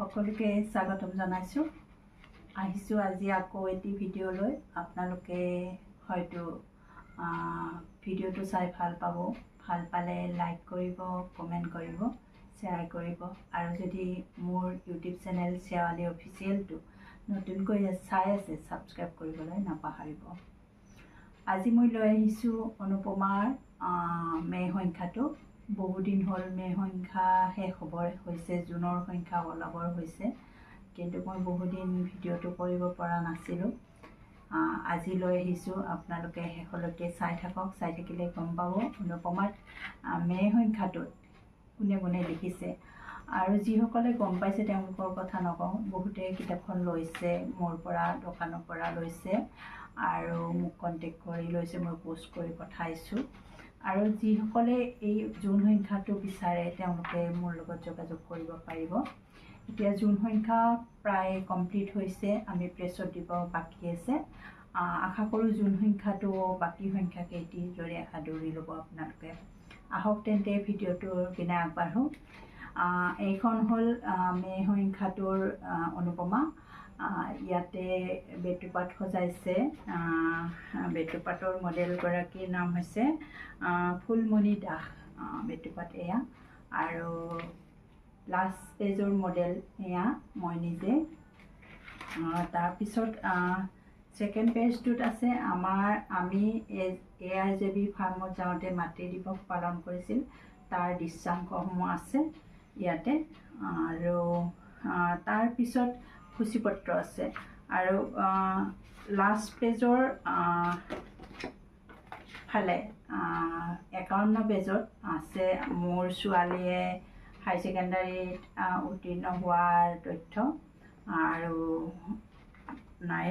সকলোকে স্বাগতম জনাইছোঁ। আহিছোঁ আজি আকৌ এটি ভিডিঅ' লৈ। আপোনালোকে হয়তো ভিডিঅ'টো চাই ভাল পাব। ভাল পালে লাইক কৰিব কমেণ্ট কৰিব শ্বেয়াৰ কৰিব। আৰু যদি মোৰ ইউটিউব চেনেল শেৱালী অফিচিয়েলটো নতুনকৈ চাই আছে ছাবস্ক্ৰাইব কৰিবলৈ নাপাহৰিব। আজি মই লৈ আহিছোঁ অনুপমাৰ মে সংখ্যাটো বহুদিন হ'ল মে সংখ্যা শেষ হ'বৰ হৈছে জুনৰ সংখ্যা ওলাবৰ হৈছে। কিন্তু মই বহুদিন ভিডিঅ'টো কৰিব পৰা নাছিলোঁ। আজি লৈ আহিছোঁ আপোনালোকে শেষলৈকে চাই থাকক চাই থাকিলে গম পাব অনুপমাত মে সংখ্যাটোত কোনে কোনে লিখিছে। আৰু যিসকলে গম পাইছে তেওঁলোকৰ কথা নকওঁ বহুতে কিতাপখন লৈছে মোৰ পৰা দোকানৰ পৰা লৈছে আৰু মোক কণ্টেক্ট কৰি লৈছে মই পোষ্ট কৰি পঠাইছোঁ। আৰু যিসকলে এই জুন সংখ্যাটো বিচাৰে তেওঁলোকে মোৰ লগত যোগাযোগ কৰিব পাৰিব। এতিয়া জুন সংখ্যা প্ৰায় কমপ্লিট হৈছে আমি প্ৰেছত দিব বাকী আছে। আশা কৰোঁ জুন সংখ্যাটো বাকী সংখ্যাকেইটিৰ দৰে আদৰি ল'ব আপোনালোকে। আহক তেন্তে ভিডিঅ'টোৰ পিনে আগবাঢ়োঁ। এইখন হ'ল মে সংখ্যাটোৰ অনুপমা। ইয়াতে বেটুপাত সজাইছে। বেটুপাতৰ মডেলগৰাকীৰ নাম হৈছে ফুলমণি দাস। বেটুপাত এয়া। আৰু লাষ্ট পেজৰ মডেল এয়া মই নিজে। তাৰপিছত ছেকেণ্ড পেজটোত আছে আমাৰ আমি এ আই জে বি ফাৰ্মত যাওঁতে মাতৃ দিৱস পালন কৰিছিল। তাৰ দৃশ্যাংকসমূহ আছে ইয়াতে। আৰু তাৰপিছত সূচীপত্ৰ আছে। আৰু লাষ্ট পেজৰ ফালে একাৱন্ন পেজত আছে মোৰ ছোৱালীয়ে হাই ছেকেণ্ডাৰীত উত্তীৰ্ণ হোৱাৰ তথ্য আৰু নাই।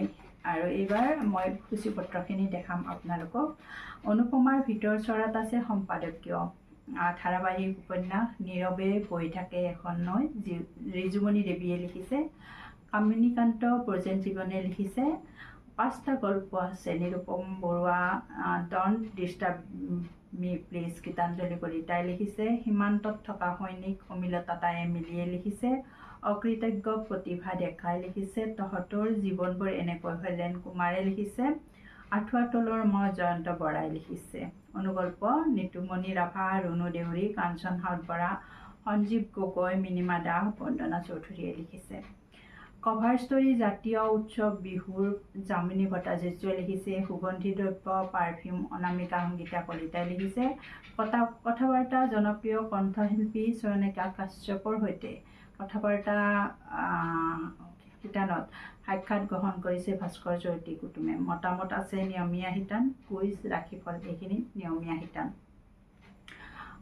আৰু এইবাৰ মই সূচীপত্ৰখিনি দেখাম আপোনালোকক। অনুপমাৰ ভিতৰ চৰাত আছে সম্পাদকীয় ধাৰাবাহিক উপন্যাস নীৰৱে বহি থাকে এখন নৈ যি ৰিজুমণি দেৱীয়ে লিখিছে। কামিনীকান্ত ব্ৰজেন জীৱনে লিখিছে পাঁচটা গল্প আছে। Nirupam Baruah don't disturb me please Gitanjali কলিতাই লিখিছে। সীমান্তত থকা সৈনিক অমিলতা তাই মিলিয়ে লিখিছে। অকৃতজ্ঞ প্ৰতিভা দেখাই লিখিছে। তহঁতৰ জীৱনবোৰ এনেকৈ হেলেন কুমাৰে লিখিছে। আঁঠুৱা তলৰ মই জয়ন্ত বৰাই লিখিছে। অনুগল্প নিতুমণি ৰাভা ৰুণু দেউৰী কাঞ্চন হাউত বৰা সঞ্জীৱ গগৈ মিনিমা দাস বন্দনা চৌধুৰীয়ে লিখিছে। কভাৰ ষ্টৰী জাতীয় উৎসৱ বিহুৰ জামিনী ভট্টাচাৰ্যই লিখিছে সুগন্ধি দ্ৰব্য পাৰফিউম অনামিকা সংগীতা কলিতাই লিখিছে। কথা কথা বাৰ্তা জনপ্ৰিয় কণ্ঠশিল্পী চয়নিকা কাশ্যপৰ সৈতে। কথা বাৰ্তা শিতানত সাক্ষাৎ গ্ৰহণ কৰিছে ভাস্কৰ জ্যোতি কুটুমে। মতামত আছে নিয়মীয়া শিতান কুইজ ৰাশিফল এইখিনি নিয়মীয়া শিতান।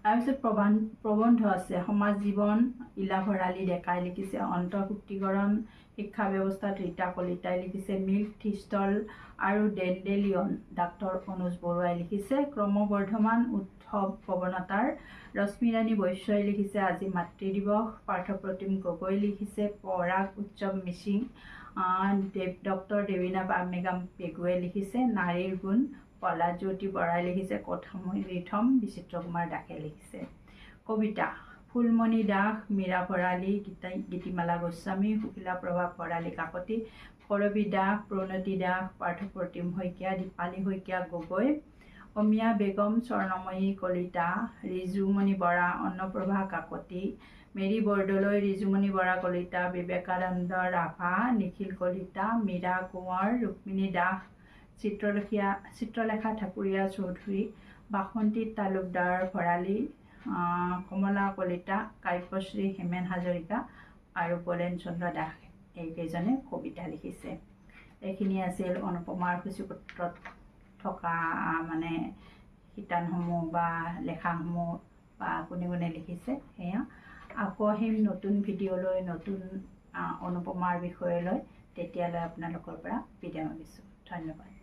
তাৰপিছত প্ৰবান, প্ৰবন্ধ আছে, সমাজ জীৱন ইলা ভৰালী ডেকাই লিখিছে, অন্তৰ্ভুক্তিকৰণ, শিক্ষা ব্যৱস্থাত ৰীতা কলিতাই লিখিছে, মিল্ক থিষ্টল আৰু ডেণ্ডেলিয়ন, ডাক্তৰ অনুজ বৰুৱাই লিখিছে, ক্ৰমবৰ্ধমান উৎসৱ প্ৰৱণতাৰ, ৰশ্মিৰাণী বৈশ্যই লিখিছে, আজি মাতৃ দিৱস পাৰ্থপ্ৰতিম গগৈ লিখিছে, পৰাগ উৎসৱ মিচিং দেৱ ডক্তৰ দেৱীনা মেগাম পেগুৱে লিখিছে, নাৰীৰ গুণ পলাজ্যোতি বৰাই লিখিছে কথামী ৰিথম বিচিত্ৰ কুমাৰ দাসে লিখিছে। কবিতা ফুলমণি দাস মীৰা ভৰালী গীতা গীতিমালা গোস্বামী সুশীলা প্ৰভা ভৰালী কাকতি কৰবী দাস প্ৰণতি দাস পাৰ্থপ্ৰতিম শইকীয়া দীপালী শইকীয়া গগৈ অমিয়া বেগম স্বৰ্ণময়ী কলিতা ৰিজুমণি বৰা অন্নপ্ৰভা কাকতি মেৰী বৰদলৈ ৰিজুমণি বৰা কলিতা বিবেকানন্দ ৰাভা নিখিল কলিতা মীৰা কোঁৱৰ ৰুক্মিণী দাস চিত্ৰলেখীয়া চিত্ৰলেখা ঠাকুৰীয়া চৌধুৰী বাসন্তী তালুকদাৰ ভৰালী কমলা কলিতা কাব্যশ্ৰী হেমেন হাজৰিকা আৰু বলেন চন্দ্ৰ দাস এইকেইজনে কবিতা লিখিছে। এইখিনি আছিল অনুপমাৰ সূচীপত্ৰত থকা মানে শিতানসমূহ বা লেখাসমূহ বা কোনে কোনে লিখিছে সেয়া। আকৌ আহিম নতুন ভিডিঅ'লৈ নতুন অনুপমাৰ বিষয়ে লৈ তেতিয়ালৈ আপোনালোকৰ পৰা বিদায় মাগিছোঁ ধন্যবাদ।